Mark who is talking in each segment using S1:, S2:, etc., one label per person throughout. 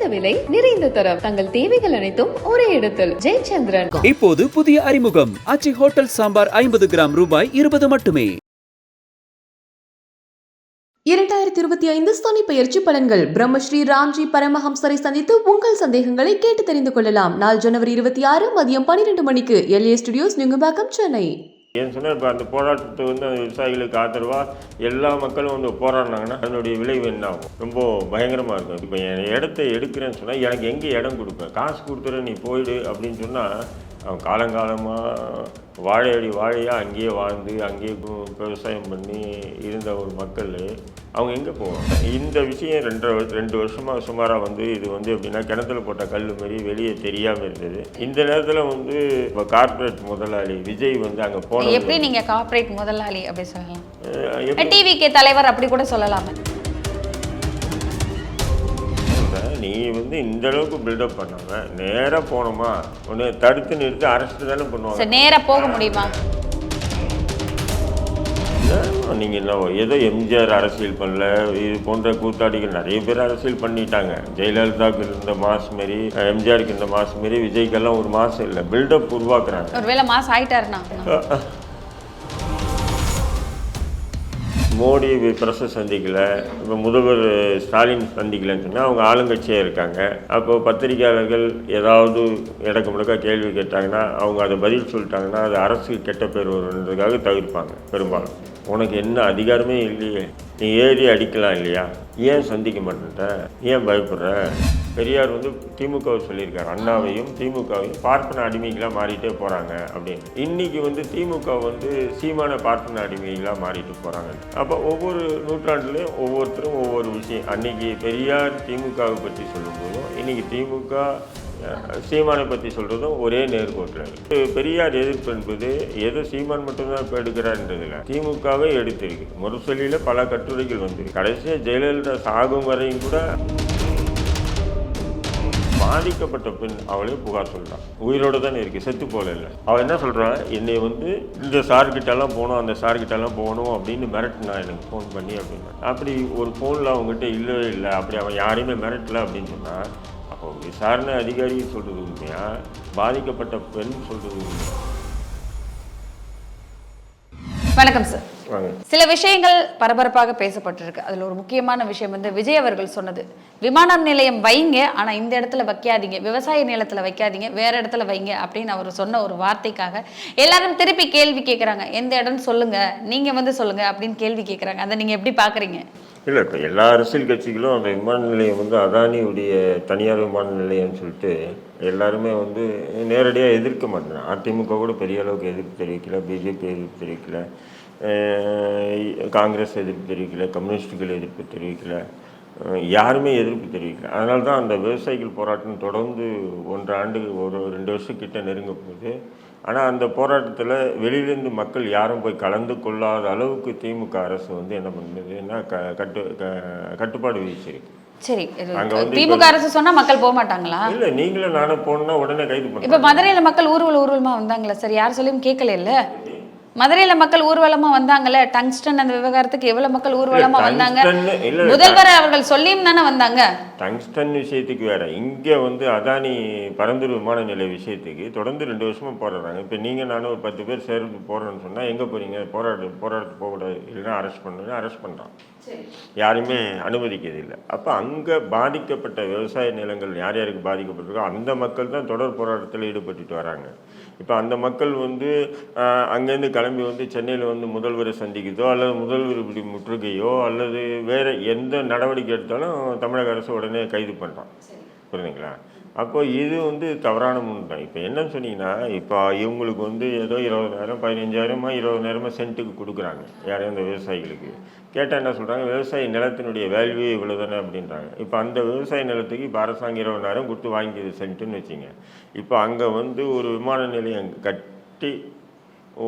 S1: குறைந்த விலை நிறைந்த தரம். தங்கள் தேவைகள் அனைத்தும் ஒரே இடத்தில். ஜெயச்சந்திரன்.
S2: இப்போது புதிய அறிமுகம். அச்சி ஹோட்டல் சாம்பார் ஐம்பது கிராம் ரூபாய் இருபது மட்டுமே.
S3: இரண்டாயிரத்தி இருபத்தி ஐந்து சனி பெயர்ச்சி பலன்கள். பிரம்மஸ்ரீ ராம்ஜி பரமஹம்சரை சந்தித்து உங்கள் சந்தேகங்களை கேட்டு தெரிந்து கொள்ளலாம். நாள் ஜனவரி இருபத்தி ஆறு மதியம் பன்னிரண்டு மணிக்கு எல்ஏ ஸ்டுடியோஸ் நுங்கம்பாக்கம் சென்னை.
S4: ஏன்னு சொன்னால் இப்போ அந்த போராட்டத்தை வந்து அந்த விவசாயிகளுக்கு ஆதரவாக எல்லா மக்களும் வந்து போராடினாங்கன்னா அதனுடைய விளைவு என்ன ஆகும் ரொம்ப பயங்கரமாக இருக்கும். இப்போ என் இடத்த எடுக்கிறேன்னு சொன்னால் எனக்கு எங்கே இடம் கொடுப்பேன் காசு கொடுத்துற நீ போயிடு அப்படின்னு சொன்னால் அவன் காலங்காலமாக வாழையடி வாழையாக அங்கேயே வாழ்ந்து அங்கேயே கு- விவசாயம் பண்ணி இருந்த ஒரு மக்கள் அவங்க எங்கே போவாங்க? இந்த விஷயம் வருஷ- ரெண்டு வருஷமாக சுமாராக வந்து இது வந்து எப்படின்னா கிணத்துல போட்ட கல் மாரி வெளியே தெரியாமல் இருந்தது. இந்த நேரத்தில் வந்து இப்போ கார்ப்பரேட் முதலாளி விஜய் வந்து அங்கே போன
S5: எப்படி நீங்க கார்ப்பரேட் முதலாளி அப்படி சொல்லலாம்?
S4: அஹ் எப்படி?
S5: டிவிகே தலைவர் அப்படி கூட சொல்லலாமே?
S4: நீ வந்து இந்த அளவுக்கு பில்டப் பண்ணாம நேராக போனோமா? உன்னை தடுத்து நிறுத்தி அரெஸ்ட் தானே பண்ணுவாங்க.
S5: சரி நேரா போக முடியுமா?
S4: ஏன் நீங்க என்ன ஏதோ எம்ஜிஆர் அரசியல் பண்ணல இது போன்ற கூத்தாடிகள் நிறைய பேர் அரசியல் பண்ணிட்டாங்க. ஜெயலலிதாவுக்கு இருந்த மாஸ் மாரி எம்ஜிஆருக்கு இருந்த மாஸ் மாரி விஜய்க்கெல்லாம் ஒரு மாசம் இல்லை பில்டப் உருவாக்குறாங்க.
S5: ஒருவேளை மாஸ் ஆயிட்டாருன்னா.
S4: மோடி பிரச சந்திக்கல இப்போ முதல்வர் ஸ்டாலின் சந்திக்கலன்னு சொன்னால் அவங்க ஆளுங்கட்சியாக இருக்காங்க. அப்போது பத்திரிகையாளர்கள் ஏதாவது இடக்க முடக்க கேள்வி கேட்டாங்கன்னா அவங்க அதை பதில் சொல்லிட்டாங்கன்னா அது அரசுக்கு கெட்ட பேர் வருன்றதுக்காக தவிர்ப்பாங்க பெரும்பாலும். உனக்கு என்ன அதிகாரமே இல்லையே. நீ ஏறி அடிக்கலாம் இல்லையா? ஏன் சந்திக்க மாட்டேன்ட்ட? ஏன் பயப்படுற? பெரியார் வந்து திமுகவை சொல்லியிருக்காரு. அண்ணாவையும் திமுகவையும் பார்ப்பன அடிமைகளாக மாறிட்டே போகிறாங்க அப்படின்னு. இன்னைக்கு வந்து திமுக வந்து சீமான பார்ப்பன அடிமைகளாக மாறிட்டு போகிறாங்க அப்போ ஒவ்வொரு நூற்றாண்டுலேயும் ஒவ்வொருத்தரும் ஒவ்வொரு விஷயம். அன்னைக்கு பெரியார் திமுகவை பற்றி சொல்லும்போதும் இன்னைக்கு திமுக சீமானை பற்றி சொல்கிறதும் ஒரே நேர்கோட்டில் பெரியார் எதிர்ப்பு என்பது ஏதோ சீமான் மட்டும்தான் இப்போ எடுக்கிறான்றதில்ல திமுகவே எடுத்திருக்கு. முரசொலியில் பல கட்டுரைகள் வந்திருக்கு. கடைசியாக ஜெயலலிதா சாகும் வரையும் கூட பாதிக்கப்பட்ட பெண் அவளே புகார் சொல்கிறான் உயிரோடு தானே இருக்குது செத்து போல இல்லை. அவள் என்ன சொல்றா என்னை வந்து இந்த சார்கிட்டலாம் போகணும் அந்த சார்கிட்டலாம் போகணும் அப்படின்னு மிரட்டினா எனக்கு ஃபோன் பண்ணி அப்படின்னா. அப்படி ஒரு ஃபோனில் அவங்ககிட்ட இல்லவே இல்லை. அப்படி அவன் யாரையுமே மிரட்டல அப்படின்னு சொன்னால் விசாரணை அதிகாரி சொல்றது உண்மையா? பாதிக்கப்பட்ட பெண் சொல்றது உண்மையா?
S5: வணக்கம் சார் சில விஷயங்கள் பரபரப்பாக பேசப்பட்டிருக்கு. அதுல ஒரு முக்கியமான விஷயம் வந்து விஜய் அவர்கள் சொன்னது. விமான நிலையம் வைங்க ஆனா இந்த இடத்துல வைக்காதீங்க. விவசாய நிலத்துல வைக்காதீங்க வேற இடத்துல வைங்க அப்படின்னு அவர் சொன்ன ஒரு வார்த்தைக்காக எல்லாரும் திருப்பி கேள்வி கேட்குறாங்க எந்த இடம்னு சொல்லுங்க நீங்க வந்து சொல்லுங்க அப்படின்னு கேள்வி கேட்குறாங்க அதை நீங்க எப்படி பாக்குறீங்க?
S4: இல்லை இப்போ எல்லா அரசியல் கட்சிகளும் அந்த விமான நிலையம் வந்து அதானியுடைய தனியார் விமான நிலையம்னு சொல்லிட்டு எல்லாருமே வந்து நேரடியாக எதிர்க்க மாட்டேன் அதிமுக கூட பெரிய அளவுக்கு எதிர்ப்பு தெரிவிக்கல பிஜேபி எதிர்ப்பு தெரிவிக்கல. காங்கிரஸ் எதிர்ப்பு தெரிவிக்கல கம்யூனிஸ்டுகள் எதிர்ப்பு தெரிவிக்கல யாருமே எதிர்ப்பு தெரிவிக்கல. அதனால தான் அந்த விவசாயிகள் போராட்டம் தொடர்ந்து ஒன்றரை ஆண்டு ஒரு ரெண்டு வருஷம் கிட்ட நெருங்க போகுது. ஆனால் அந்த போராட்டத்தில் வெளியிலேருந்து மக்கள் யாரும் போய் கலந்து கொள்ளாத அளவுக்கு திமுக அரசு வந்து என்ன பண்ணுதுன்னா க கட்டு கட்டுப்பாடு விதிச்சிருக்கு.
S5: சரி திமுக அரசு சொன்னா மக்கள் போக மாட்டாங்களா?
S4: இல்லை நீங்களும் நானும் போனோம்னா உடனே கைது
S5: இப்ப மதுரையில மக்கள் ஊர்வல ஊர்வலமா வந்தாங்களா? சார் யார் சொல்லியும் கேட்கல இல்ல மதுரையில மக்கள் ஊர்வலமா வந்தாங்கல்ல டங்ஸ்டன் அந்த விவகாரத்துக்கு எவ்வளவு மக்கள் ஊர்வலமா வந்தாங்க? முதல்வர் அவர்கள் சொல்லியும் தானே வந்தாங்க?
S4: டங்ஸ்டன் விஷயத்துக்கு வேற. இங்கே வந்து அதானி பரந்தூர் விமான நிலைய விஷயத்துக்கு தொடர்ந்து ரெண்டு வருஷமா போராடுறாங்க. இப்போ நீங்கள் நானும் ஒரு பத்து பேர் சேர்ந்து போகிறோன்னு சொன்னால் எங்கே போறீங்க? போராடு போராட்டத்துக்கு போகக்கூடாது இல்லைன்னா அரெஸ்ட் பண்ணுன்னு அரெஸ்ட் பண்ணுறான் யாருமே அனுமதிக்கிறது இல்லை அப்போ அங்கே பாதிக்கப்பட்ட விவசாய நிலங்கள் யார் யாருக்கு பாதிக்கப்பட்டிருக்கோ அந்த மக்கள் தான் தொடர் போராட்டத்தில் ஈடுபட்டுட்டு வராங்க. இப்போ அந்த மக்கள் வந்து அங்கேருந்து கிளம்பி வந்து சென்னையில் வந்து முதல்வரை சந்திக்குதோ அல்லது முதல்வர் இப்படி முற்றுகையோ அல்லது வேறு எந்த நடவடிக்கை எடுத்தாலும் தமிழக அரசு உடனே கைது பண்ணுறான் புரியுதுங்களா? அப்போ இது வந்து தவறான முன் தான் இப்போ என்னன்னு சொன்னீங்கன்னா இப்போ இவங்களுக்கு வந்து ஏதோ இருபதாயிரம் பதினஞ்சாயிரமா இருபதாயிரமா சென்ட்டுக்கு கொடுக்குறாங்க. யாரையும் அந்த விவசாயிகளுக்கு? கேட்டால் என்ன சொல்கிறாங்க விவசாய நிலத்தினுடைய வேல்யூ இவ்வளோ தானே அப்படின்றாங்க. இப்போ அந்த விவசாய நிலத்துக்கு இப்போ அரசாங்கம் இருபதாயிரம் கொடுத்து வாங்கியது சென்ட்டுன்னு வச்சுங்க. இப்போ அங்கே வந்து ஒரு விமான நிலையம் கட்டி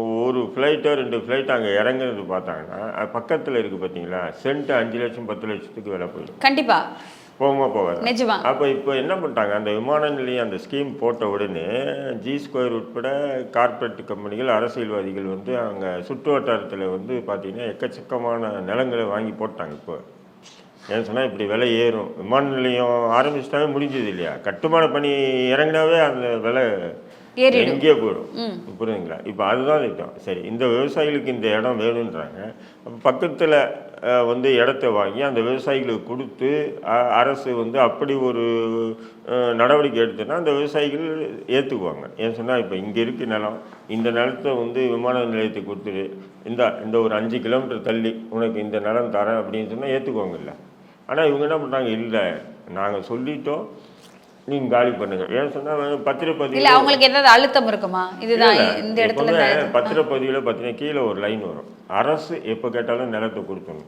S4: ஒரு ஃப்ளைட்டோ ரெண்டு ஃப்ளைட் அங்கே இறங்குறது பார்த்தாங்கன்னா பக்கத்தில் இருக்குது பார்த்தீங்களா சென்ட் அஞ்சு லட்சம் பத்து லட்சத்துக்கு விலை போயிடும்.
S5: கண்டிப்பாக
S4: போகுமா போகாது?
S5: நிஜமா.
S4: அப்போ இப்போ என்ன பண்ணிட்டாங்க அந்த விமான நிலையம் அந்த ஸ்கீம் போட்ட உடனே ஜி ஸ்கொயர் உட்பட கார்ப்பரேட் கம்பெனிகள் அரசியல்வாதிகள் வந்து அங்கே சுற்று வட்டாரத்தில் வந்து பார்த்தீங்கன்னா எக்கச்சக்கமான நிலங்களை வாங்கி போட்டாங்க இப்போ. ஏன்னு சொன்னால் இப்படி விலை ஏறும். விமான நிலையம் ஆரம்பிச்சிட்டாவே முடிஞ்சது இல்லையா? கட்டுமான பணி இறங்கினாவே அந்த விலை. எங்கேயோ போயிடும். புரியுதுங்களா? இப்போ அதுதான் திட்டம். சரி இந்த விவசாயிகளுக்கு இந்த இடம் வேணுன்றாங்க. அப்போ பக்கத்தில் வந்து இடத்த வாங்கி அந்த விவசாயிகளுக்கு கொடுத்து அ- அரசு வந்து அப்படி ஒரு நடவடிக்கை எடுத்துன்னா அந்த விவசாயிகள் ஏற்றுக்குவாங்க ஏன்னு சொன்னால் இப்போ இங்கே இருக்கு நிலம் இந்த நிலத்தை வந்து விமான நிலையத்துக்கு கொடுத்துரு இந்த இந்த ஒரு அஞ்சு கிலோமீட்டர் தள்ளி உனக்கு இந்த நிலம் தரேன் அப்படின்னு சொன்னால் ஏற்றுக்குவாங்கல்ல ஆனால் இவங்க என்ன பண்ணுறாங்க இல்லை நாங்கள் சொல்லிட்டோம் நீங்கள் காலி பண்ணுங்க. ஏன்னு சொன்னால் பத்திரப்பதிவு
S5: இல்ல அவங்களுக்கு ஏதாவது அழுத்தம் இருக்குமா? இதுதான் இந்த இடத்துல
S4: எப்பவுமே
S5: இந்த இடத்துல-
S4: பத்திரப்பதிவுல பார்த்தீங்கன்னா கீழே ஒரு லைன் வரும். அரசு எப்போ கேட்டாலும் நிலத்தை கொடுக்கணும்.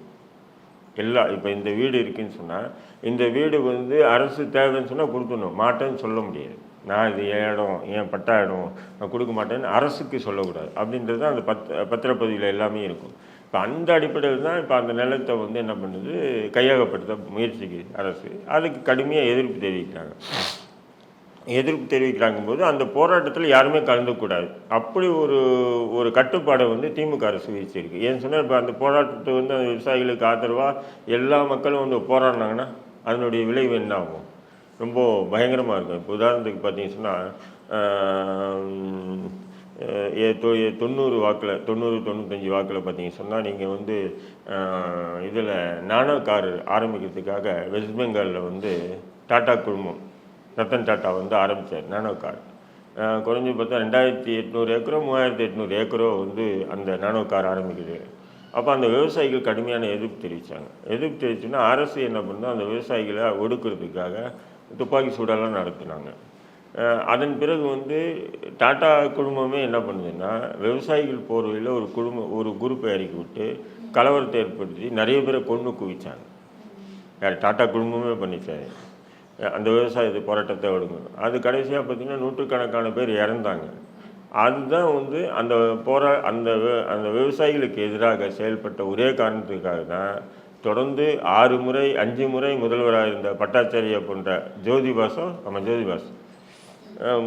S4: எல்லா இப்போ இந்த வீடு இருக்குன்னு சொன்னால் இந்த வீடு வந்து அரசு தேவைன்னு சொன்னால் கொடுக்கணும். மாட்டேன்னு சொல்ல முடியாது. நான் இது என் இடம் என் பட்டா இடம் நான் கொடுக்க மாட்டேன்னு அரசுக்கு சொல்லக்கூடாது. அப்படின்றது தான் அந்த பத் பத்திரப்பதிவில் எல்லாமே இருக்கும். இப்போ அந்த அடிப்படையில் தான் இப்போ அந்த நிலத்தை வந்து என்ன பண்ணுது கையகப்படுத்த முயற்சிக்குது அரசு. அதுக்கு கடுமையாக எதிர்ப்பு தெரிவிக்கிறாங்க. எதிர்ப்பு தெரிவிக்கிறாங்க போது அந்த போராட்டத்தில் யாருமே கலந்துக்கூடாது. அப்படி ஒரு ஒரு கட்டுப்பாடை வந்து திமுக அரசு விதிச்சிருக்கு. ஏன்னு சொன்னால் இப்போ அந்த போராட்டத்தை வந்து அந்த விவசாயிகளுக்கு ஆதரவாக எல்லா மக்களும் வந்து போராடினாங்கன்னா அதனுடைய விளைவு என்ன ஆகும் ரொம்ப பயங்கரமாக இருக்கும். இப்போ உதாரணத்துக்கு பார்த்தீங்கன்னா சொன்னால் தொண்ணூறு வாக்கில் தொண்ணூறு தொண்ணூத்தஞ்சு வாக்கில் பார்த்தீங்க சொன்னால் நீங்கள் வந்து இதில் நானோ கார் ஆரம்பிக்கிறதுக்காக வெஸ்ட் பெங்காலில் வந்து டாட்டா குழுமம் ரத்தன் டாட்டா வந்து ஆரம்பித்தார் நானோ கார். குறைஞ்சி குறைஞ்சு பார்த்தா ரெண்டாயிரத்தி எட்நூறு ஏக்கரோ மூவாயிரத்தி எட்நூறு ஏக்கரோ வந்து அந்த நானோ கார் ஆரம்பிக்குது. அப்போ அந்த விவசாயிகள் கடுமையான எதிர்ப்பு தெரிவித்தாங்க எதிர்ப்பு தெரிவிச்சுன்னா அரசு என்ன பண்ணால் அந்த விவசாயிகளை ஒடுக்கிறதுக்காக துப்பாக்கி சூடெல்லாம் நடத்தினாங்க. அதன் பிறகு வந்து டாடா குழுமமே என்ன பண்ணுதுன்னா விவசாயிகள் போர்வையில் ஒரு குழுமம் ஒரு குரூப்பை இறக்கி விட்டு கலவரத்தை ஏற்படுத்தி நிறைய பேரை கொன்று குவித்தாங்க யார்? டாட்டா குழுமமே பண்ணிச்சாரு. அந்த விவசாயத்தை போராட்டத்தை விடுங்க அது கடைசியாக பார்த்தீங்கன்னா நூற்றுக்கணக்கான பேர் இறந்தாங்க. அதுதான் வந்து அந்த போரா அந்த அந்த விவசாயிகளுக்கு எதிராக செயல்பட்ட ஒரே காரணத்துக்காக தான் தொடர்ந்து ஆறு முறை அஞ்சு முறை முதல்வராக இருந்த பட்டாச்சாரியா போன்ற ஜோதிபாசம் நம்ம ஜோதிபாஸ்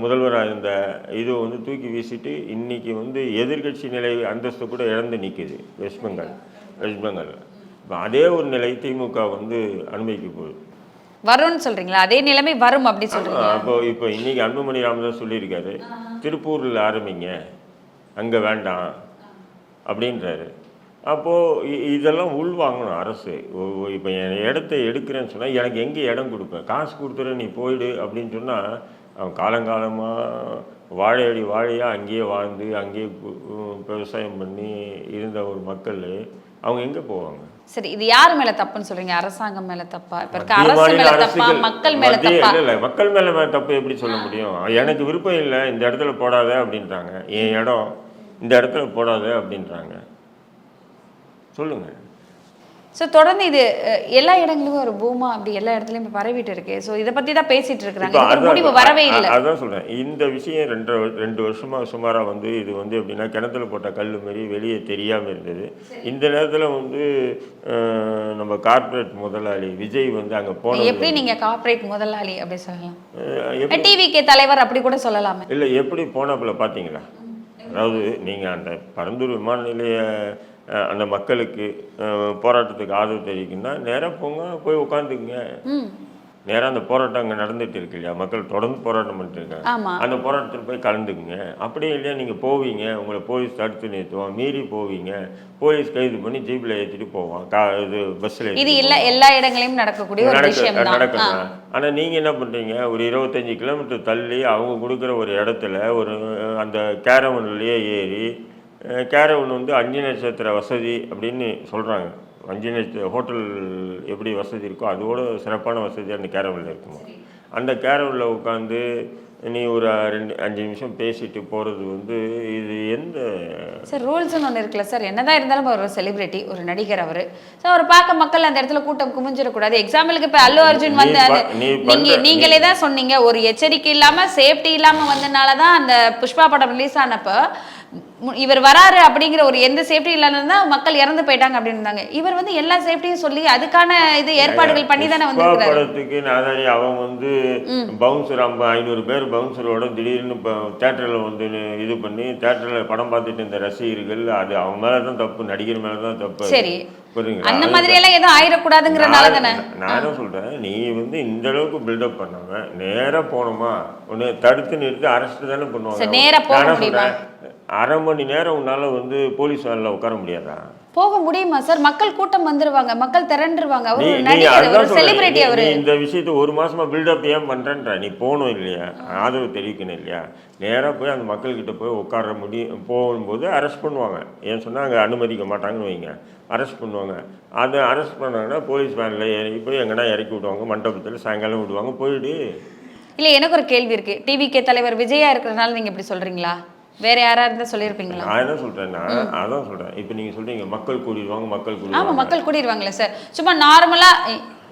S4: முதல்வராக இருந்த இது வந்து தூக்கி வீசிட்டு இன்னைக்கு வந்து எதிர்க்கட்சி நிலை அந்தஸ்து கூட இழந்து நிற்குது வெஸ்ட் பெங்கால் வெஸ்ட் பெங்காலில் இப்போ அதே ஒரு நிலை திமுக வந்து அனுமதிக்க போகுது.
S5: வரும்னு சொல்றீங்களா? அதே நிலைமை வரும் அப்படி சொல்றீங்க
S4: அப்போ இப்போ இன்னைக்கு அன்புமணி ராமதாஸ் சொல்லியிருக்காரு திருப்பூரில் ஆரம்பிங்க அங்கே வேண்டாம் அப்படின்றாரு. அப்போது இதெல்லாம் உள் வாங்கணும் அரசு இப்போ என் இடத்த எடுக்கிறேன்னு சொன்னால் எனக்கு எங்கே இடம் கொடுப்பேன் காசு கொடுத்துறேன் நீ போயிடு அப்படின்னு சொன்னால் அவன் காலங்காலமாக வாழையடி வாழையாக அங்கேயே வாழ்ந்து அங்கேயே விவசாயம் பண்ணி இருந்த ஒரு மக்கள் அவங்க எங்கே போவாங்க?
S5: சரி இது யார் மேல தப்புன்னு சொல்றீங்க? அரசாங்கம் மேல தப்பா? இப்ப இருக்க அரசு மேல தப்பா? மக்கள் மேல தப்பா?
S4: இல்ல, மக்கள் மேல தப்பு எப்படி சொல்ல முடியும்? எனக்கு விருப்பம் இல்லை இந்த இடத்துல போடாத அப்படின்றாங்க. என் இடம் இந்த இடத்துல போடாத அப்படின்றாங்க. சொல்லுங்க
S5: ஸோ தொடர்ந்து இது எல்லா இடங்களுக்கும் ஒரு பூமா அப்படி எல்லா இடத்துலயும் இப்ப பரவிட்டு இருக்கு. ஸோ இதை பத்தி தான் பேசிட்டு இருக்கிறாங்க. முடிவு வரவே இல்லை.
S4: அ- அதான் சொல்றேன். இந்த விஷயம் ரெண்டு ரெண்டு வருஷமா சுமாரா வந்து இது வந்து எப்படின்னா கிணத்துல போட்ட கல் மாரி வெளியே தெரியாம இருந்தது. இந்த நேரத்துல வந்து நம்ம கார்ப்பரேட் முதலாளி விஜய் வந்து அங்க போனது
S5: எப்படி நீங்க கார்ப்பரேட் முதலாளி அப்படி சொல்லலாம்? டிவிகே தலைவர் அப்படி கூட சொல்லலாமே.
S4: இல்லை எப்படி போனாப்புல பார்த்தீங்களா அதாவது நீங்கள் அந்த பரந்தூர் விமான நிலைய அந்த மக்களுக்கு போராட்டத்துக்கு ஆதரவு தெரிவிக்கணும்னா நேராக போங்க போய் உட்காந்துக்குங்க நேராக அந்த போராட்டம் அங்கே நடந்துட்டு இருக்கு இல்லையா? மக்கள் தொடர்ந்து போராட்டம் பண்ணிட்டு இருக்காங்க. அந்த போராட்டத்தில் போய் கலந்துக்குங்க. அப்படியே இல்லையா நீங்கள் போவீங்க உங்களை போலீஸ் தடுத்து நிறுத்துவான் மீறி போவீங்க. போலீஸ் கைது பண்ணி ஜீப்பில் ஏற்றிட்டு போவான் கா இது பஸ்ஸில்
S5: இது எல்லா எல்லா இடங்களையும் நடக்கக்கூடிய ஒரு விஷயம் தான்
S4: நடக்குங்க ஆனா நீங்க என்ன பண்றீங்க? ஒரு இருபத்தஞ்சு கிலோமீட்டர் தள்ளி அவங்க கொடுக்குற ஒரு இடத்துல ஒரு அந்த கேரவன்லயே ஏறி கேரவன் வந்து அஞ்சு நட்சத்திர வசதி அப்படின்னு சொல்றாங்க. அஞ்சு நட்சத்திர ஹோட்டல் எப்படி வசதி இருக்கோ அதோட சிறப்பான வசதி அந்த கேரவனில் இருக்குமா? அந்த கேரவனில் உட்காந்து நீ ஒரு ரெண்டு அஞ்சு நிமிஷம் பேசிட்டு போறது வந்து இது எந்த
S5: சார் ரூல்ஸ்னு ஒன்று இருக்குல்ல சார். என்னதான் இருந்தாலும் ஒரு செலிபிரிட்டி ஒரு நடிகர் அவர். ஸோ அவர் பார்க்க மக்கள் அந்த இடத்துல கூட்டம் குமிஞ்சிடக்கூடாது எக்ஸாம்பிளுக்கு இப்போ அல்லு அர்ஜுன் வந்து
S4: ப-
S5: அது-
S4: நீ
S5: நீங்க
S4: பண்ற-
S5: நீங்களே தான் சொன்னீங்க. ஒரு எச்சரிக்கை இல்லாம சேஃப்டி இல்லாம வந்தனால தான் அந்த புஷ்பா படம் ரிலீஸ் ஆனப்போ இவர் வராரு அப்படிங்கிற ஒரு எந்த சேஃப்டி இல்லாதது தான் மக்கள் இறந்து போயிட்டாங்க அப்படின்னு இருந்தாங்க. இவர் வந்து எல்லா சேஃப்டியும் சொல்லி அதுக்கான இது ஏற்பாடுகள் பண்ணி தானே வந்திருக்கிறாரு.
S4: படத்துக்கு நாதாரி அவன் வந்து பவுன்சர் ஐநூறு பேர் பவுன்சரோட திடீர்னு தேட்டரில் வந்து இது பண்ணி தேட்டரில் படம் பார்த்துட்டு இருந்த ரசிகர்கள் அது அவங்க மேலே தான் தப்பு நடிகர் மேலே தான் தப்பு.
S5: சரி. அந்த மாதிரி எல்லாம் எதுவும் ஆயிடக்கூடாதுங்கிறனால தானே
S4: நான் நான் என்ன சொல்றேன் நீ வந்து இந்த அளவுக்கு பில்டப் பண்ணாம நேரா போனோமா உன்னை தடுத்து நிறுத்தி அரெஸ்ட் தானே பண்ணுவாங்க.
S5: நேரா போக
S4: அரை மணி நேரம் உன்னால வந்து போலீஸ் வேன்ல உட்கார முடியாதா?
S5: போக முடியுமா சார்? மக்கள் கூட்டம் வந்துருவாங்க மக்கள் திரண்டுருவாங்க. அவர் நடிகர் ஒரு. செலிபிரிட்டி அவரு.
S4: இந்த விஷயத்தை ஒரு மாசமா பில்டப் ஏன் பண்றேன்ற நீ போகணும் இல்லையா? ஆதரவு தெரிவிக்கணும் இல்லையா? நேரா போய் அந்த மக்கள்கிட்ட போய் உட்கார முடி போகும்போது அரெஸ்ட் பண்ணுவாங்க. ஏன் சொன்னா அங்க அனுமதிக்க மாட்டாங்கன்னு வைங்க. அரெஸ்ட் பண்ணுவாங்க. அதை அரெஸ்ட் பண்ணாங்கன்னா போலீஸ் வேனில் போய் எங்கன்னா இறக்கி விடுவாங்க. மண்டபத்தில் சாயங்காலம் விடுவாங்க. போயிடு.
S5: இல்ல எனக்கு ஒரு கேள்வி இருக்கு. டிவிகே தலைவர் விஜயா இருக்கிறதுனால நீங்க இப்படி சொல்றீங்களா? வேற யாரா இருந்தா சொல்லியிருப்பீங்களா?
S4: நான் என்ன சொல்றேன்னா அதான் சொல்றேன். இப்போ நீங்க சொல்றீங்க மக்கள் கூடிடுவாங்க மக்கள்
S5: ஆமா
S4: கூடிடுவாங்க
S5: மக்கள் கூடிடுவாங்களே சார் சும்மா நார்மலா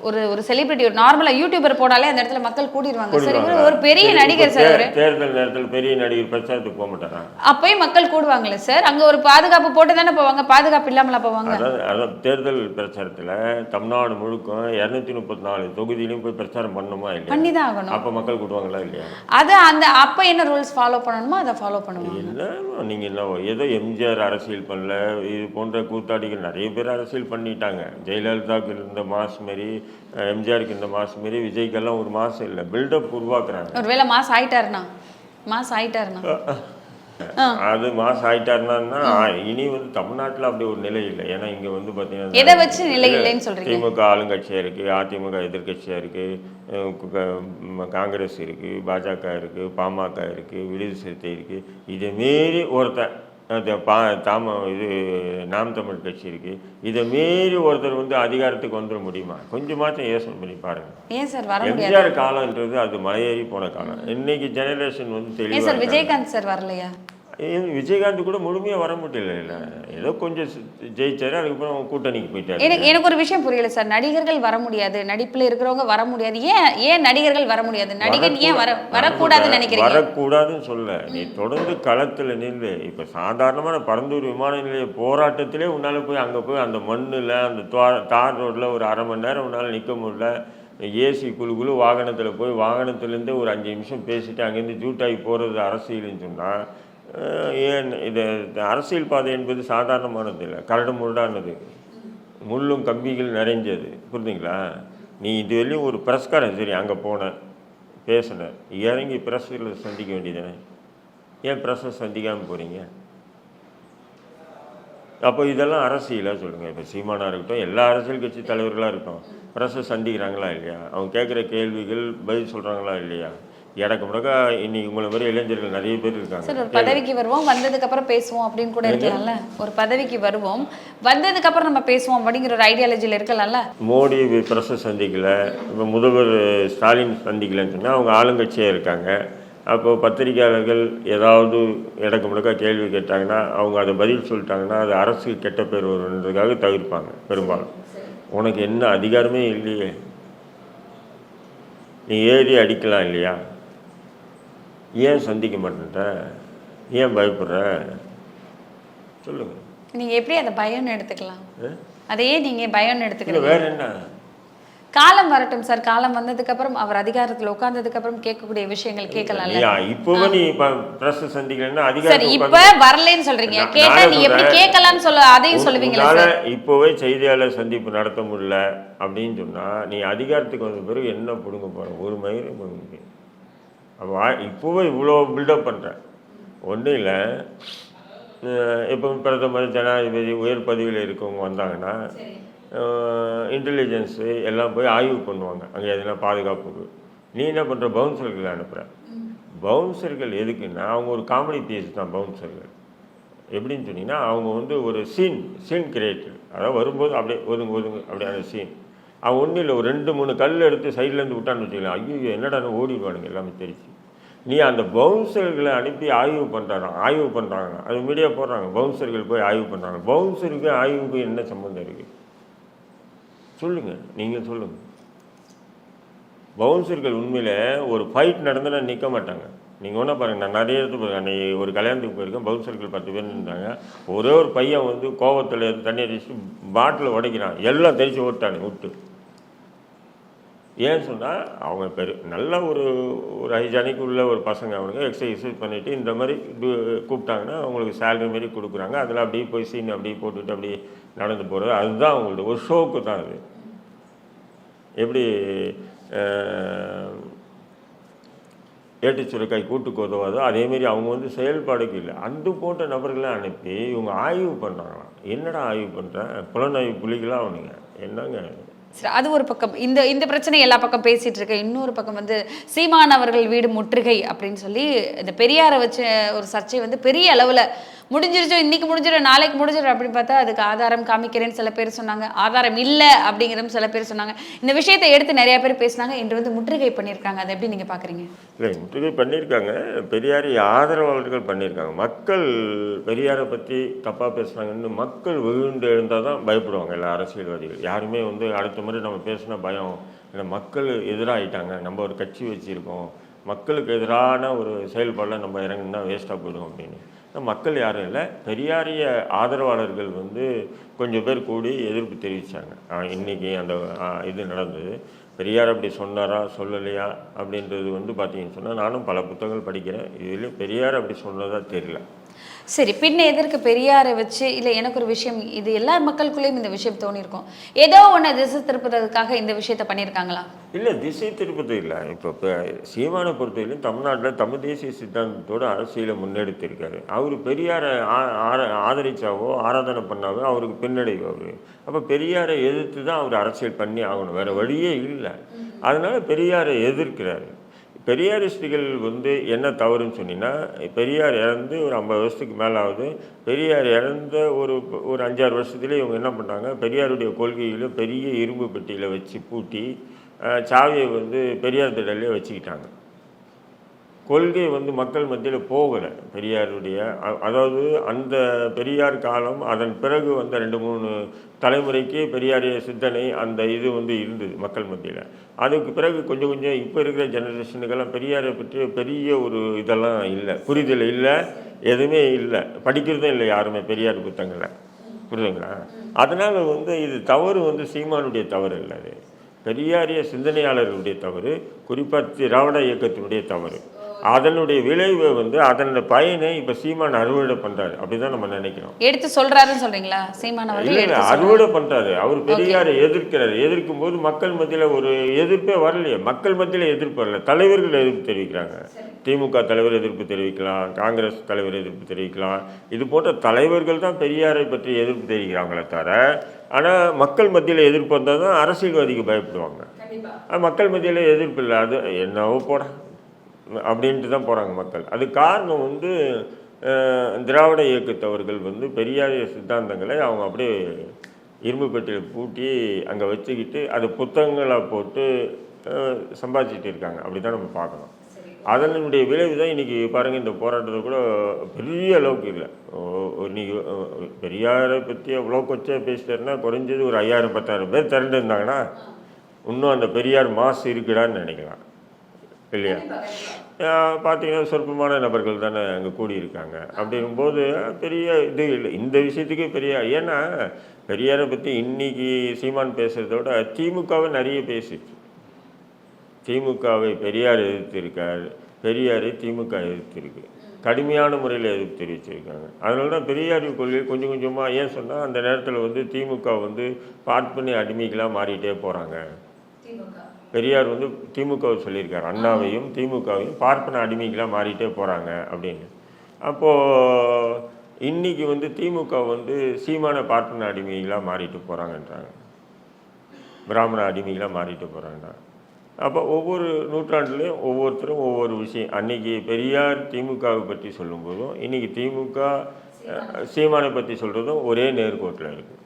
S5: ஒரு ஒரு செலிபிரிட்டி ஒரு நார்மலா யூடியூபர் போனாலே அந்த இடத்துல மக்கள் கூடிடுவாங்க சார் இவரு. ஒரு பெரிய நடிகர் சார்.
S4: தேர்தல் நேரத்தில் பெரிய நடிகர் பிரச்சாரத்துக்கு போக மாட்டாரா?
S5: அப்பயும் மக்கள் கூடுவாங்களே சார். அங்க ஒரு பாதுகாப்பு போட்டு தானே போவாங்க பாதுகாப்பு இல்லாமலா போவாங்க?
S4: அதான் அதான் தேர்தல் பிரச்சாரத்தில் தமிழ்நாடு முழுக்க இரநூத்தி முப்பத்தி நாலு தொகுதியிலையும் போய் பிரச்சாரம் பண்ணணுமா இல்லையா?
S5: பண்ணிதான் ஆகணும்.
S4: அப்போ மக்கள் கூடுவாங்களா இல்லையா?
S5: அது அந்த அப்ப என்ன ரூல்ஸ் ஃபாலோ பண்ணணுமோ அதை ஃபாலோ பண்ணுவாங்க
S4: என்ன நீங்கள் என்ன ஏதோ எம்ஜிஆர் அரசியல் பண்ணல இது போன்ற கூத்தாடிகள் நிறைய பேர் அரசியல் பண்ணிட்டாங்க. ஜெயலலிதாவுக்கு இருந்த மாஸ் மாரி அஹ், எம்ஜிஆருக்கு இருந்த மாஸ் மாரி விஜய்க்கெல்லாம் ஒரு மாசம் இல்லை பில்டப் உருவாக்குறாங்க.
S5: ஒருவேளை மாஸ் ஆயிட்டாருனா மாஸ் ஆயிட்டாருனா
S4: அது மாசம் ஆயிட்டாருன்னா இனி வந்து தமிழ்நாட்டுல அப்படி ஒரு நிலை இல்லை. ஏன்னா இங்க வந்து பாத்தீங்கன்னா
S5: எதை வச்சு நிலை இல்லைன்னு சொல்றீங்க?
S4: திமுக ஆளுங்கட்சியா இருக்கு அதிமுக எதிர்க்கட்சியா இருக்கு காங்கிரஸ் இருக்கு பாஜக இருக்கு பாமக இருக்கு விடுதலை சிறுத்தை இருக்கு. இதை மீறி ஒருத்தன் பா தாம இது நாம் தமிழ் கட்சி இருக்கு. இதை மீறி ஒருத்தர் வந்து அதிகாரத்துக்கு வந்துட முடியுமா? கொஞ்சமாச்சும் யோசனை பண்ணி பாருங்க.
S5: ஏன் சார் வர
S4: எம்ஜிஆர் காலம்ன்றது அது மலையேறி போன காலம். இன்னைக்கு ஜெனரேஷன் வந்து இருக்காங்க.
S5: விஜயகாந்த் சார் வரலையா?
S4: விஜயகாந்த் கூட முழுமையாக வர முடியல இல்லை. ஏதோ கொஞ்சம் ஜெயிச்சாரு அதுக்கப்புறம் கூட்டணிக்கு போயிட்டாரு.
S5: எனக்கு எனக்கு ஒரு விஷயம் புரியல சார். நடிகர்கள் வர முடியாது. நடிப்புல இருக்கிறவங்க வர முடியாது. ஏன் ஏன் நடிகர்கள் வர முடியாது? நடிகன் ஏன் வர வரக்கூடாதுன்னு நினைக்கிறீங்க?
S4: வரக்கூடாதுன்னு சொல்ல. நீ தொடர்ந்து களத்துல நில்லு. இப்ப சாதாரணமான பரந்தூர் விமான நிலைய போராட்டத்திலே உன்னால போய் அங்க போய் அந்த மண்ணுல அந்த தார் ரோட்ல ஒரு அரை மணி நேரம் உன்னால நிக்க முடியல. ஏசி குழு குழு வாகனத்துல போய் வாகனத்துலேருந்து ஒரு அஞ்சு நிமிஷம் பேசிட்டு அங்கேருந்து ஜூட்டாகி போறது அரசியல்னு சொன்னா அஹ், ஏன் இது இந்த அரசியல் பாதை என்பது சாதாரணமானது இல்லை கரடு முரடானது. முள்ளும் கம்பிகள் நிறைஞ்சது. புரிஞ்சுங்களா? நீ இதுவரையும் ஒரு பிரஸ்காரன் சரி அங்கே போன பேசின இறங்கி பிரஸ்ஸில் சந்திக்க வேண்டியதானே ஏன் பிரஸ்ஸை சந்திக்காமல் போகிறீங்க அப்போ இதெல்லாம் அரசியலாக சொல்லுங்கள் இப்போ சீமானாக இருக்கட்டும் எல்லா அரசியல் கட்சி தலைவர்களாக இருக்கட்டும் பிரஸ்ஸை சந்திக்கிறாங்களா இல்லையா? அவங்க கேட்குற கேள்விகள் பதில் சொல்கிறாங்களா இல்லையா? இடக்கு முடக்க இன்னைக்கு உங்களை மாதிரி இளைஞர்கள் நிறைய பேர்
S5: சார் ஒரு
S4: இருக்காங்க
S5: பதவிக்கு வருவோம் வந்ததுக்கு அப்புறம் பேசுவோம் அப்படின்னு கூட இருக்கலாம்ல? ஒரு பதவிக்கு வருவோம் வந்ததுக்கு அப்புறம் நம்ம பேசுவோம் அப்படிங்கிற ஒரு ஐடியாலஜில இருக்கலாம்ல?
S4: மோடி பிரஸை சந்திக்கல இப்போ முதல்வர் ஸ்டாலின் சந்திக்கலன்னு சொன்னால் அவங்க ஆளுங்கட்சியாக இருக்காங்க. அப்போ பத்திரிகையாளர்கள் ஏதாவது இடக்கு முடக்க கேள்வி கேட்டாங்கன்னா அவங்க அதை பதில் சொல்லிட்டாங்கன்னா அது அரசு கெட்ட பேர் வருன்றதுக்காக தவிர்ப்பாங்க பெரும்பாலும். உனக்கு என்ன அதிகாரமே இல்லையே. நீ ஏறி அடிக்கலாம் இல்லையா? ஏன் சந்திக்க மாட்டேன்ற? ஏன் பயப்படுற? சொல்லுங்கள்
S5: நீங்க எப்படி அதை பயம்னு எடுத்துக்கலாம்? அதையே நீங்க பயம்னு
S4: இல்லை
S5: எடுத்துக்கிறீங்க
S4: வேற என்ன?
S5: காலம் வரட்டும் சார். காலம் வந்ததுக்கு அப்புறம் அவர் அதிகாரத்துல உட்கார்ந்ததுக்கு அப்புறம் கேட்கக்கூடிய விஷயங்கள் கேட்கலாம்ல
S4: ஐயா, இப்பவே நீ இப்ப பிரஸ் சந்திக்கலன்னா
S5: சார்
S4: அதிகாரத்தை
S5: இப்ப வரலன்னு சொல்றீங்க. கேட்டா நீ எப்படி. கேட்கலாம்னு சொல்ல அதையும் சொல்லுவீங்களா
S4: இப்போவே செய்தியாளர் சந்திப்பு நடத்த முடியல அப்படின்னு சொன்னா நீ அதிகாரத்துக்கு வந்த பிறகு என்ன பிடுங்க போற? ஒரு மயிரும் ஆ- இப்போவே இவ்வளோ பில்டப் பண்ற ஒன்றும் இல்லை. இப்போ பிரதமர் ஜனாதிபதி உயர் பதவியில் இருக்கவங்க வந்தாங்கன்னா இன்டெலிஜென்ஸு எல்லாம் போய் ஆய்வு பண்ணுவாங்க. அங்கே எதுனா பாதுகாப்புக்கு நீ என்ன பண்ணுற பவுன்சர்கள் அனுப்புகிற பவுன்சர்கள் எதுக்குன்னா அவங்க ஒரு காமெடி பீஸ் தான் பவுன்சர்கள் எப்படின்னு சொன்னீங்கன்னா அவங்க வந்து ஒரு சீன் சீன் கிரியேட்டர் அதாவது வரும்போது அப்படியே ஒதுங்க ஒதுங்க அப்படியான சீன் அவன் ஒன்றும் இல்லை. ஒரு ரெண்டு மூணு கல் எடுத்து சைட்லேருந்து விட்டான்னு வச்சுக்கலாம் ஐயோ என்னடான்னு ஓடிடுவானுங்க எல்லாமே தெரிச்சு நீ அந்த பவுன்சர்களை அனுப்பி ஆய்வு பண்ணுறாங்க ஆய்வு பண்ணுறாங்க அது மீடியா போடுறாங்க. பவுன்சர்கள் போய் ஆய்வு பண்ணுறாங்க பவுன்சருக்கு ஆய்வுக்கு என்ன சம்மந்தம் இருக்குது சொல்லுங்கள் நீங்கள் சொல்லுங்கள் பவுன்சர்கள் உண்மையில் ஒரு ஃபைட் நடந்தனா நிற்க மாட்டாங்க. நீங்கள் ஒன்றா பாருங்கள் நான் நிறைய இடத்துக்கு போயிருக்கேன். அன்றைக்கி ஒரு கல்யாணத்துக்கு போயிருக்கேன். பவுன்சர்கள் பத்து பேர் இருந்தாங்க. ஒரே ஒரு பையன் வந்து கோவத்தில் தண்ணி அடிச்சுட்டு பாட்டில் உடைக்கிறான். எல்லாம் தெரிச்சு ஓட்டானு விட்டு. ஏன்னு சொன்னால் அவங்க பெரு நல்ல ஒரு ஒரு ஹைஜானிக் உள்ள ஒரு பசங்க அவனுங்க எக்ஸசைஸ் பண்ணிவிட்டு இந்த மாதிரி கூப்பிட்டாங்கன்னா அவங்களுக்கு சேலரி மாரி கொடுக்குறாங்க. அதில் அப்படியே போய் சீன் அப்படியே போட்டுட்டு அப்படியே நடந்து போகிறது அதுதான் அவங்களோட ஒரு ஷோக்கு தான் அது. எப்படி அஹ், கூட்டுக்கு உதவாதோ அதேமாரி அவங்க வந்து செயல்பாடுக்கு இல்லை. அந்த போன்ற நபர்களை அனுப்பி இவங்க ஆய்வு பண்ணுறாங்களாம் என்னடா ஆய்வு பண்ணுறேன் புலனாய்வு புலிகளாக அவனுங்க? என்னங்க
S5: சரி அது ஒரு பக்கம். இந்த இந்த பிரச்சனை எல்லா பக்கம் பேசிட்டு இருக்க. இன்னொரு பக்கம் வந்து சீமான் அவர்கள் வீடு முற்றுகை அப்படின்னு சொல்லி இந்த பெரியாரை வச்ச ஒரு சர்ச்சை வந்து பெரிய அளவில் முடிஞ்சிருச்சோ இன்னைக்கு முடிஞ்சிடும் நாளைக்கு முடிஞ்சிடும் அப்படின்னு பார்த்தா அதுக்கு ஆதாரம் காமிக்கிறேன்னு சில பேர் சொன்னாங்க. ஆதாரம் இல்லை அப்படிங்கிறதும் சில பேர் சொன்னாங்க. இந்த விஷயத்தை எடுத்து நிறைய பேர் பேசினாங்க. இன்று வந்து முற்றுகை பண்ணியிருக்காங்க. அதை எப்படி நீங்கள் பார்க்குறீங்க
S4: இல்லை முற்றுகை பண்ணியிருக்காங்க. பெரியாரை ஆதரவாளர்கள் பண்ணியிருக்காங்க. மக்கள் பெரியாரை பற்றி தப்பாக பேசுகிறாங்கன்னு மக்கள் விழுந்து எழுந்தால் தான் பயப்படுவாங்க. எல்லா அரசியல்வாதிகள். யாருமே வந்து அடுத்த முறை நம்ம பேசின பயம். இல்லை மக்கள் எதிராகிட்டாங்க நம்ம ஒரு கட்சி வச்சுருக்கோம். மக்களுக்கு எதிரான ஒரு செயல்பாடில் நம்ம இறங்குனா வேஸ்ட்டாக போயிடும் அப்படின்னு. மக்கள் யாரும் இல்லை பெரியாரிய ஆதரவாளர்கள் வந்து கொஞ்சம் பேர் கூடி எதிர்ப்பு தெரிவித்தாங்க இன்றைக்கி அந்த இது நடந்தது. பெரியார் அப்படி சொன்னாரா சொல்லலையா அப்படின்றது வந்து பார்த்தீங்கன்னு சொன்னால் நானும் பல புத்தகங்கள் படிக்கிறேன். இதுலேயும் பெரியார் அப்படி சொன்னதாக தெரியல.
S5: சரி பின்ன எதற்கு பெரியாரை வச்சு இல்லை எனக்கு ஒரு விஷயம் இது எல்லா மக்களுக்குள்ளேயும் இந்த விஷயம் தோணியிருக்கும். ஏதோ ஒன்று திசை திருப்புறதுக்காக இந்த விஷயத்த பண்ணியிருக்காங்களா?
S4: இல்லை திசை திருப்பது இல்லை. இப்போ இப்போ சீமானை பொறுத்தவரையிலும் தமிழ்நாட்டில் தமிழ் தேசிய சித்தாந்தத்தோட அரசியலை முன்னெடுத்திருக்காரு. அவர் பெரியாரை ஆதரிச்சாவோ ஆராதனை பண்ணாவோ அவருக்கு பின்னடைவு அவர். அப்போ பெரியாரை எதிர்த்து தான் அவர் அரசியல் பண்ணி ஆகணும். வேறு வழியே இல்லை. அதனால பெரியாரை எதிர்க்கிறாரு. பெரியாரிஸ்டுகள் வந்து என்ன தவறுன்னு சொன்னீங்கன்னா பெரியார் இறந்து ஒரு ஐம்பது வருஷத்துக்கு மேலே ஆகுது பெரியார் இறந்த ஒரு ஒரு அஞ்சாறு வருஷத்துலேயே இவங்க என்ன பண்ணாங்க பெரியாருடைய கொள்கைகளை பெரிய இரும்பு பெட்டியில் வச்சு பூட்டி சாவியை வந்து பெரியார் திடலே வச்சுக்கிட்டாங்க. கொள்கை வந்து மக்கள் மத்தியில் போகலை. பெரியாருடைய அதாவது அந்த பெரியார் காலம் அதன் பிறகு வந்த ரெண்டு மூணு தலைமுறைக்கு பெரியாரிய சிந்தனை அந்த இது வந்து இருந்தது மக்கள் மத்தியில். அதுக்கு பிறகு கொஞ்சம் கொஞ்சம் இப்போ இருக்கிற ஜெனரேஷனுக்கெல்லாம் பெரியாரை பற்றி பெரிய ஒரு இதெல்லாம் இல்லை புரிதல் இல்லை எதுவுமே இல்லை. படிக்கிறதும் இல்லை யாருமே பெரியார் புத்தகங்களை புரியுதுங்களா? அதனால் வந்து இது தவறு வந்து சீமானுடைய தவறு இல்லை அது. பெரியாரிய சிந்தனையாளர்களுடைய தவறு குறிப்பாக திராவிட இயக்கத்தினுடைய தவறு. அதனுடைய விளைவை வந்து அதன் பயனை இப்போ சீமான் அறுவடை பண்ணுறாரு அப்படிதான் நம்ம நினைக்கிறோம்.
S5: எடுத்து சொல்றாருன்னு சொல்றீங்களா? சீமான் அவர்கள்
S4: இல்லை இல்லை. அறுவடை பண்ணுறாரு அவர் பெரியாரை எதிர்க்கிறார். எதிர்க்கும் போது மக்கள் மத்தியில் ஒரு எதிர்ப்பே வரலையே. மக்கள் மத்தியில் எதிர்ப்பு வரல. தலைவர்கள் எதிர்ப்பு தெரிவிக்கிறாங்க. திமுக தலைவர் எதிர்ப்பு தெரிவிக்கலாம். காங்கிரஸ் தலைவர் எதிர்ப்பு தெரிவிக்கலாம். இது போன்ற தலைவர்கள் தான் பெரியாரை பற்றி எதிர்ப்பு தெரிவிக்கிறாங்களே தவிர ஆனால் மக்கள் மத்தியில் எதிர்ப்பு வந்தால் தான் அரசியல்வாதிக்கு பயப்படுவாங்க. ஆனா, மக்கள் மத்தியில் எதிர்ப்பு இல்லை. அது என்னவோ போட. அப்படின்ட்டு தான் போகிறாங்க மக்கள். அது காரணம் வந்து திராவிட இயக்கத்தவர்கள் வந்து பெரியாரிய சித்தாந்தங்களை அவங்க அப்படியே இரும்பு பெட்டியில் பூட்டி அங்கே வச்சுக்கிட்டு அது புத்தகங்களாக போட்டு சம்பாதிச்சிட்டு இருக்காங்க. அப்படி தான் நம்ம பார்க்கணும். அதனுடைய விளைவு தான் இன்றைக்கி பாருங்கள் இந்த போராட்டத்தை கூட பெரிய அளவுக்கு இல்லை. இன்னைக்கு பெரியாரை பற்றி அவ்வளோ கொச்சா பேசிட்டாருன்னா குறைஞ்சது ஒரு ஐயாயிரம் பத்தாயிரம் பேர் திரண்டு இருந்தாங்கன்னா இன்னும் அந்த பெரியார் மாசு இருக்குடான்னு நினைக்கலாம். இல்லையா? பார்த்தீங்கன்னா சொற்பமான நபர்கள் தானே அங்கே கூடியிருக்காங்க. அப்படிங்கும்போது பெரிய இது இல்லை. இந்த விஷயத்துக்கே பெரிய ஏன்னா பெரியாரை பற்றி இன்னைக்கு சீமான் பேசுகிறத விட திமுகவை நிறைய பேசிச்சு திமுகவை பெரியார் எதிர்த்திருக்கார். பெரியாரை திமுக எதிர்த்திருக்கு. கடுமையான முறையில் எதிர்ப்பு தெரிவிச்சிருக்காங்க அதனால தான் பெரியார் கொள்கை கொஞ்சம் கொஞ்சமாக ஏன் சொன்னால் அந்த நேரத்தில் வந்து திமுக வந்து பார்ப்பனி அடிமைகளாக மாறிட்டே போகிறாங்க பெரியார் வந்து திமுகவை சொல்லியிருக்காரு. அண்ணாவையும் திமுகவையும் பார்ப்பன அடிமைகளாக மாறிட்டே போகிறாங்க அப்படின்னு. அப்போது இன்றைக்கி வந்து திமுக வந்து சீமான பார்ப்பன அடிமைகளாக மாறிட்டு போகிறாங்கன்றாங்க பிராமண அடிமைகளாக மாறிட்டு போகிறாங்க அப்போ ஒவ்வொரு நூற்றாண்டுலேயும் ஒவ்வொருத்தரும் ஒவ்வொரு விஷயம். அன்னைக்கு பெரியார் திமுகவை பற்றி சொல்லும்போதும் இன்னைக்கு திமுக சீமானை பற்றி சொல்கிறதும் ஒரே நேர்கோட்டில் இருக்குது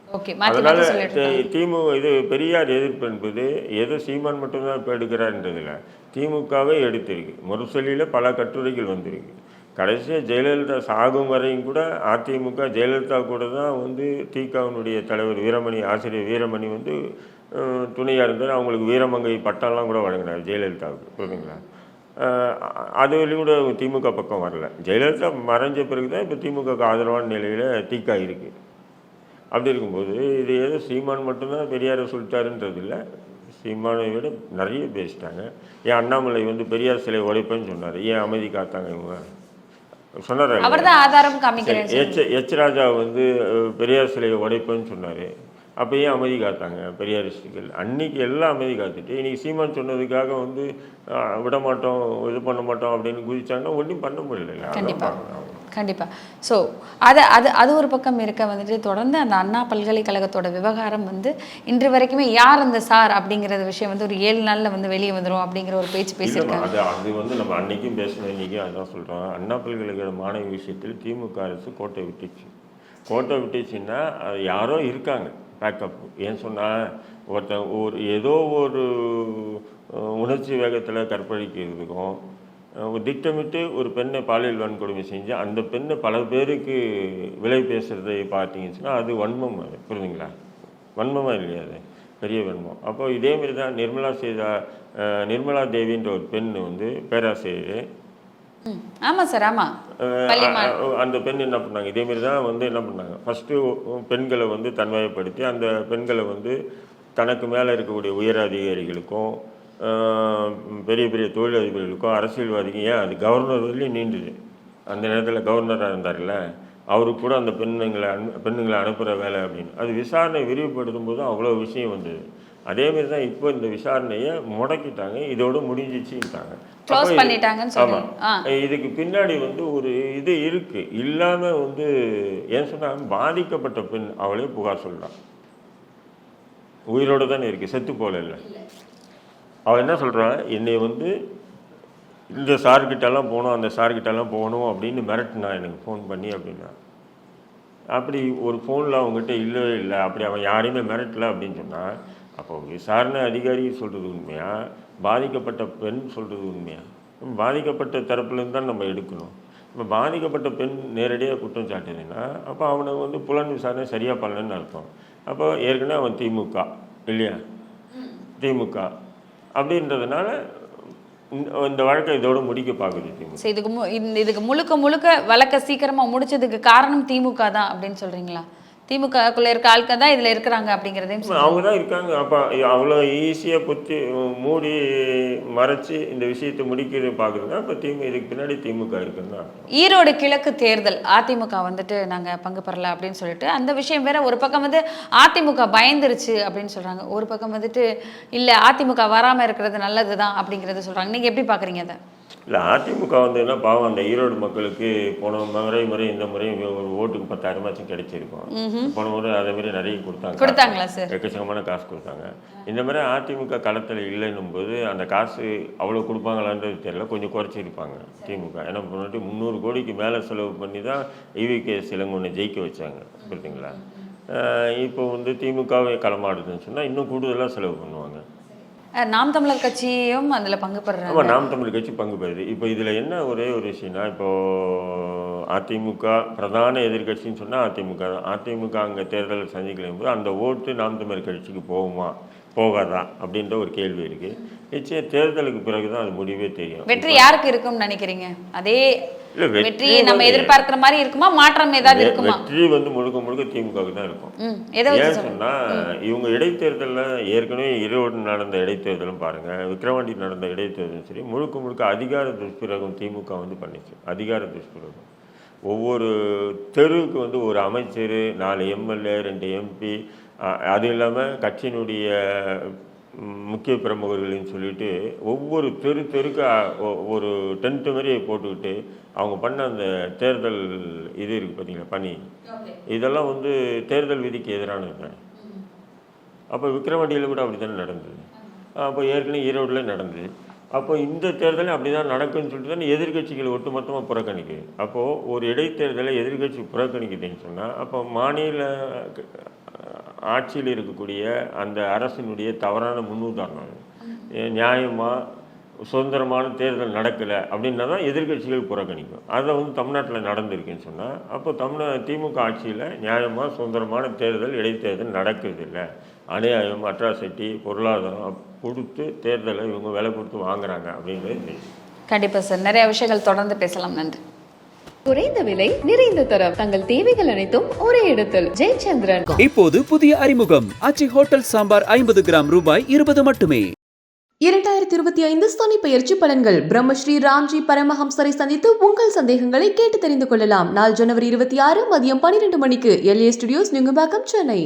S4: அதனால
S5: மாற்றி சொல்லிட்டு இருக்காங்க.
S4: தி- திமுக இது பெரியார் எதிர்ப்பு என்பது ஏதோ சீமான் மட்டும்தான் இப்போ எடுக்கிறான்றதில்ல திமுகவே எடுத்திருக்கு. முரசொலியில் பல கட்டுரைகள் வந்திருக்கு. கடைசியாக ஜெயலலிதா சாகும் வரையும் கூட அதிமுக ஜெயலலிதா கூட தான் வந்து திகாவினுடைய தலைவர் வீரமணி ஆசிரியர் வீரமணி வந்து துணையாக இருந்தார். அவங்களுக்கு வீரமங்கை பட்டம்லாம் கூட வழங்கினார் ஜெயலலிதாவுக்கு. புரியுதுங்களா? அதுலேயும் கூட திமுக பக்கம் வரல. ஜெயலலிதா மறைஞ்ச பிறகு தான் இப்போ திமுகவுக்கு ஆதரவான நிலையில் திகா இருக்குது அப்படி இருக்கும்போது இது ஏதோ சீமான் மட்டும்தான் பெரியாரை சொல்லிட்டாருன்றது இல்லை சீமானை விட நிறைய பேசிட்டாங்க. ஏன் அண்ணாமலை வந்து பெரியார் சிலை உடைப்பேன்னு சொன்னார். ஏன் அமைதி காத்தாங்க இவங்க? சொன்னார் எச் எச் ராஜா வந்து பெரியார் சிலையை உடைப்பேன்னு சொன்னார். அப்போ ஏன் அமைதி காத்தாங்க பெரியாரிஸ்டுகள்? அன்னைக்கு எல்லாம் அமைதி காத்துட்டு இன்னைக்கு சீமான் சொன்னதுக்காக வந்து விட மாட்டோம் இது பண்ண மாட்டோம் அப்படின்னு குதிச்சாங்கன்னா ஒன்றும் பண்ண முடியல
S5: கண்டிப்பா. கண்டிப்பா ஸோ அது அது அது ஒரு பக்கம் இருக்க வந்துட்டு தொடர்ந்து அந்த அண்ணா பல்கலைக்கழகத்தோட விவகாரம் வந்து இன்று வரைக்குமே யார் அந்த சார் அப்படிங்கிற விஷயம் வந்து ஒரு ஏழு நாள்ல வந்து வெளியே வந்துரும் அப்படிங்கிற ஒரு பேச்சு பேசியிருக்காங்க.
S4: அது அது வந்து நம்ம அன்னைக்கும் பேசணும் இன்றைக்கும் அதான் சொல்கிறோம் அண்ணா பல்கலைக்கழக மாணவி விஷயத்தில் திமுக அரசு கோட்டை விட்டுச்சு. கோட்டை விட்டுச்சுன்னா அது யாரோ இருக்காங்க பேக்கப் ஏன் சொன்னால் ஒருத்தன் ஒரு ஏதோ ஒரு உணர்ச்சி வேகத்தில் கற்பழிக்கிறதுக்கும் திட்டமிட்டு ஒரு பெண்ணை பாலியல் வன்கொடுமை செஞ்சு அந்த பெண்ணை பல பேருக்கு விலை பேசுகிறதை பார்த்தீங்கன்னு அது வன்மம் அது. புரியுதுங்களா வன்மமா இல்லையா அது? பெரிய வன்மம். அப்போ இதே மாதிரி தான் நிர்மலா சீதா நிர்மலா தேவின்ற ஒரு பெண் வந்து பேராசிரியர்.
S5: ம். ஆமா சார் ஆமா.
S4: அஹ்,
S5: பள்ளிமா
S4: அ- அந்த பெண் என்ன பண்ணாங்க? இதே மாதிரி தான் வந்து என்ன பண்ணாங்க? ஃபஸ்ட்டு பெண்களை வந்து தன்மையப்படுத்தி அந்த பெண்களை வந்து தனக்கு மேலே இருக்கக்கூடிய உயர் அதிகாரிகளுக்கும் பெரிய பெரிய தொழிலதிபர்களுக்கும் அரசியல்வாதிக்கும் ஏன் அது கவர்னர் வரையிலும் நீண்டுது. அந்த நேரத்தில் கவர்னராக இருந்தார்ல அவருக்கு கூட அந்த பெண்ணுங்களை அனு பெண்ணுங்களை அனுப்புகிற வேலை அப்படின்னு. அது விசாரணை விரிவுபடுத்தும் போது அவ்வளோ விஷயம் வந்தது. அதே மாதிரி தான் இப்போ இந்த விசாரணையை முடக்கிட்டாங்க. இதோட முடிஞ்சிச்சுட்டாங்க ஆமாம். இதுக்கு பின்னாடி வந்து ஒரு இது இருக்கு. இல்லாம வந்து ஏன் சொன்னா பாதிக்கப்பட்ட பெண் அவளே புகார் சொல்லலாம் உயிரோட தானே இருக்கு. செத்து போல இல்லை. அவள் என்ன சொல்றா என்னை வந்து இந்த சார்கிட்டலாம் போகணும் அந்த சார்கிட்டலாம் போகணும் அப்படின்னு மிரட்டினா எனக்கு ஃபோன் பண்ணி அப்படின்னா. அப்படி ஒரு ஃபோனில் அவங்ககிட்ட இல்லவே இல்லை. அப்படி அவன் யாரையுமே மிரட்டல அப்படின்னு சொன்னால் அப்போ விசாரணை அதிகாரி சொல்கிறது உண்மையா? பாதிக்கப்பட்ட பெண் சொல்கிறது உண்மையா? பாதிக்கப்பட்ட தரப்புலேருந்து தான் நம்ம எடுக்கணும். இப்போ பாதிக்கப்பட்ட பெண் நேரடியாக குற்றம் சாட்டுதுன்னா அப்போ அவனை வந்து புலன் விசாரணை சரியாக பண்ணலன்னு அர்த்தம். அப்போ ஏற்கனவே அவன் திமுக இல்லையா? திமுக. அப்படின்றதுனால இந்த- வழக்கை இதோட முடிக்க பார்க்குது
S5: இதுக்கு இதுக்கு முழுக்க முழுக்க வழக்க சீக்கிரமா முடிச்சதுக்கு காரணம் திமுக தான் அப்படின்னு சொல்றீங்களா? திமுகக்குள்ள இருக்க ஆட்கள் தான் இதுல இருக்கிறாங்க அப்படிங்கிறதையும்.
S4: அவங்க தான் இருக்காங்க அப்போ அவ்வளோ ஈஸியாக புத்தி மூடி மறைச்சு இந்த விஷயத்தை முடிக்கிறது பார்க்குறதுனா இப்போ திமுக இதுக்கு பின்னாடி திமுக இருக்குன்னு தான்.
S5: ஈரோடு கிழக்கு தேர்தல் அதிமுக வந்துட்டு நாங்க பங்கு பெறல அப்படின்னு சொல்லிட்டு அந்த விஷயம் வேற ஒரு பக்கம் வந்து அதிமுக பயந்துருச்சு அப்படின்னு சொல்றாங்க ஒரு பக்கம் வந்துட்டு இல்ல அதிமுக வராம இருக்கிறது நல்லதுதான் அப்படிங்கறத சொல்றாங்க நீங்க எப்படி பாக்குறீங்க அதை
S4: இல்லை அதிமுக வந்து என்ன பாவம் அந்த ஈரோடு மக்களுக்கு போன முறை முறை இந்த முறையும் ஒரு ஓட்டுக்கு பத்தாயிரமாச்சும் கிடைச்சிருக்கும். போன முறை அதே மாதிரி நிறைய கொடுத்தாங்க.
S5: கொடுத்தாங்களா சார்
S4: எக்கச்சக்கமான காசு கொடுத்தாங்க. இந்த மாதிரி அதிமுக களத்தில் இல்லைன்னும் போது அந்த காசு அவ்வளோ கொடுப்பாங்களான்றது தெரியல. கொஞ்சம் குறைச்சிருப்பாங்க திமுக. ஏன்னா முன்னாடி முந்நூறு கோடிக்கு மேலே செலவு பண்ணி தான் இவிகே சிலங்கொன்னு ஜெயிக்க வச்சாங்க. புரியுதுங்களா? இப்போ வந்து திமுகவை களமாடுதுன்னு சொன்னால் இன்னும் கூடுதலாக செலவு பண்ணுவாங்க.
S5: நாம் தமிழர் கட்சியும் அதுல பங்கு
S4: ஆமாம் நாம் தமிழ் கட்சி பங்கு பெறுது. இப்போ இதில் என்ன ஒரே ஒரு விஷயம்னா இப்போ அதிமுக பிரதான எதிர்க்கட்சின்னு சொன்னால் அதிமுக தான். அதிமுக அங்கே தேர்தலை சந்திக்கலையும் போது அந்த ஓட்டு நாம் தமிழ் கட்சிக்கு போகுமா போகாதா அப்படின்ற ஒரு கேள்வி இருக்குது நிச்சயம் தேர்தலுக்கு பிறகு தான் அது முடிவே தெரியும்.
S5: வெற்றி யாருக்கு இருக்கும்னு நினைக்கிறீங்க? அதே
S4: வெற்றி
S5: வெற்றியை நம்ம எதிர்பார்க்கிற மாதிரி இருக்குமா? மாற்றம் ஏதாவது இருக்குமா?
S4: வெற்றி வந்து முழுக்க முழுக்க திமுகவுக்கு தான் இருக்கும். ஏன் சொன்னா இவங்க இடைத்தேர்தலில் ஏற்கனவே ஈரோடு நடந்த இடைத்தேர்தலும் பாருங்க விக்கிரவாண்டி நடந்த இடைத்தேர்தலும் சரி முழுக்க முழுக்க அதிகார துஷ்பிரயோகம் திமுக வந்து பண்ணிச்சு. அதிகார துஷ்பிரயோகம். ஒவ்வொரு தெருவுக்கு வந்து ஒரு அமைச்சர் நாலு எம்எல்ஏ ரெண்டு எம்பி அது இல்லாமல் கட்சியினுடைய முக்கிய பிரமுகர்கள்னு சொல்லிட்டு ஒவ்வொரு தெரு தெருக்கு ஒரு டென்ட்டு மாதிரி போட்டுக்கிட்டு அவங்க பண்ண அந்த தேர்தல் இது இருக்குது பார்த்தீங்களா பணி. இதெல்லாம் வந்து தேர்தல் விதிக்கு எதிரானது தானே அப்போ விக்ரவாண்டியில் கூட அப்படி தானே நடந்தது அப்போ ஏற்கனவே ஈரோடில் நடந்தது. அப்போ இந்த தேர்தலும் அப்படி தான் நடக்குன்னு சொல்லிட்டு தானே எதிர்கட்சிகள் ஒட்டுமொத்தமாக புறக்கணிக்குது. அப்போது ஒரு இடைத்தேர்தலை எதிர்கட்சி புறக்கணிக்குதுன்னு சொன்னால் அப்போ மாநில ஆட்சியில் இருக்கக்கூடிய அந்த அரசினுடைய தவறான முன்னுதாரணம். நியாயமாக சுதந்திரமான தேர்தல் நடக்கலை அப்படின்னா தான் எதிர்க்கட்சிகள் புறக்கணிக்கும். அதை வந்து தமிழ்நாட்டில் நடந்திருக்குன்னு சொன்னால் அப்போ தமிழ திமுக ஆட்சியில் நியாயமாக சுதந்திரமான தேர்தல் இடைத்தேர்தல் நடக்குது இல்லை. அநியாயம் அட்ராசிட்டி பொருளாதாரம் கொடுத்து தேர்தலை இவங்க விலை கொடுத்து வாங்குறாங்க அப்படின்றது தெரியும்.
S5: சார். நிறைய விஷயங்கள் தொடர்ந்து பேசலாம். நன்றி.
S1: குறைந்த விலை நிறைந்த தரம். தங்கள் தேவைகள் அனைத்தும் ஒரே இடத்தில். ஜெயச்சந்திரன்.
S2: இப்போது புதிய அறிமுகம். அச்சி ஹோட்டல் சாம்பார் ஐம்பது கிராம் ரூபாய் இருபது மட்டுமே.
S3: இரண்டாயிரத்தி இருபத்தி ஐந்து சனி பெயர்ச்சி பலன்கள். பிரம்மஸ்ரீ ராம்ஜி பரமஹம்சரை சந்தித்து உங்கள் சந்தேகங்களை கேட்டு தெரிந்து கொள்ளலாம். நாள் ஜனவரி இருபத்தி ஆறு மதியம் பன்னிரண்டு மணிக்கு எல்ஏ ஸ்டுடியோஸ் நுங்கம்பாக்கம் சென்னை.